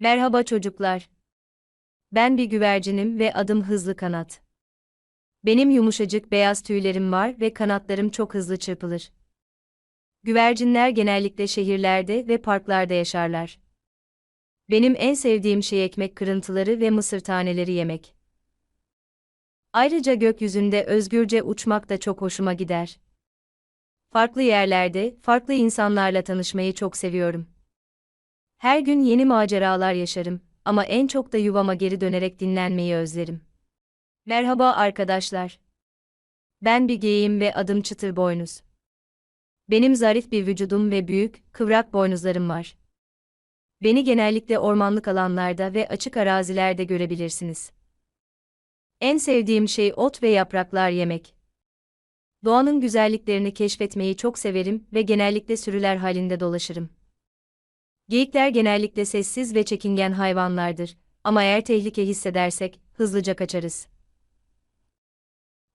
Merhaba çocuklar. Ben bir güvercinim ve adım Hızlı Kanat. Benim yumuşacık beyaz tüylerim var ve kanatlarım çok hızlı çırpılır. Güvercinler genellikle şehirlerde ve parklarda yaşarlar. Benim en sevdiğim şey ekmek kırıntıları ve mısır taneleri yemek. Ayrıca gökyüzünde özgürce uçmak da çok hoşuma gider. Farklı yerlerde, farklı insanlarla tanışmayı çok seviyorum. Her gün yeni maceralar yaşarım ama en çok da yuvama geri dönerek dinlenmeyi özlerim. Merhaba arkadaşlar. Ben bir geyiğim ve adım Çıtır Boynuz. Benim zarif bir vücudum ve büyük, kıvrak boynuzlarım var. Beni genellikle ormanlık alanlarda ve açık arazilerde görebilirsiniz. En sevdiğim şey ot ve yapraklar yemek. Doğanın güzelliklerini keşfetmeyi çok severim ve genellikle sürüler halinde dolaşırım. Geyikler genellikle sessiz ve çekingen hayvanlardır ama eğer tehlike hissedersek hızlıca kaçarız.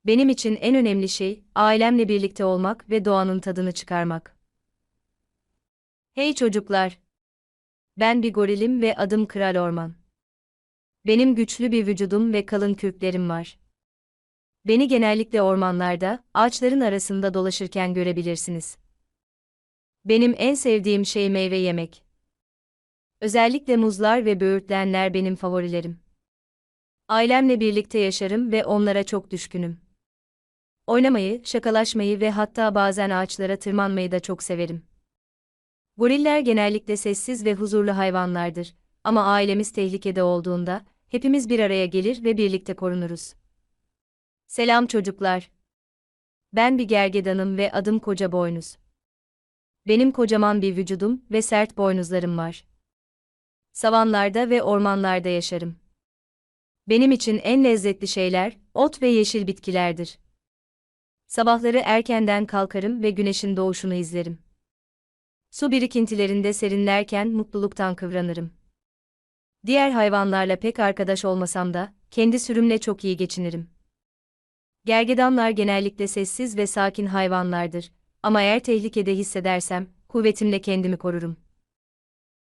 Benim için en önemli şey ailemle birlikte olmak ve doğanın tadını çıkarmak. Hey çocuklar. Ben bir gorilim ve adım Kral Orman. Benim güçlü bir vücudum ve kalın kürklerim var. Beni genellikle ormanlarda, ağaçların arasında dolaşırken görebilirsiniz. Benim en sevdiğim şey meyve yemek. Özellikle muzlar ve böğürtlenler benim favorilerim. Ailemle birlikte yaşarım ve onlara çok düşkünüm. Oynamayı, şakalaşmayı ve hatta bazen ağaçlara tırmanmayı da çok severim. Goriller genellikle sessiz ve huzurlu hayvanlardır ama ailemiz tehlikede olduğunda hepimiz bir araya gelir ve birlikte korunuruz. Selam çocuklar. Ben bir gergedanım ve adım Koca Boynuz. Benim kocaman bir vücudum ve sert boynuzlarım var. Savanlarda ve ormanlarda yaşarım. Benim için en lezzetli şeyler ot ve yeşil bitkilerdir. Sabahları erkenden kalkarım ve güneşin doğuşunu izlerim. Su birikintilerinde serinlerken mutluluktan kıvranırım. Diğer hayvanlarla pek arkadaş olmasam da kendi sürümle çok iyi geçinirim. Gergedanlar genellikle sessiz ve sakin hayvanlardır ama eğer tehlikede hissedersem kuvvetimle kendimi korurum.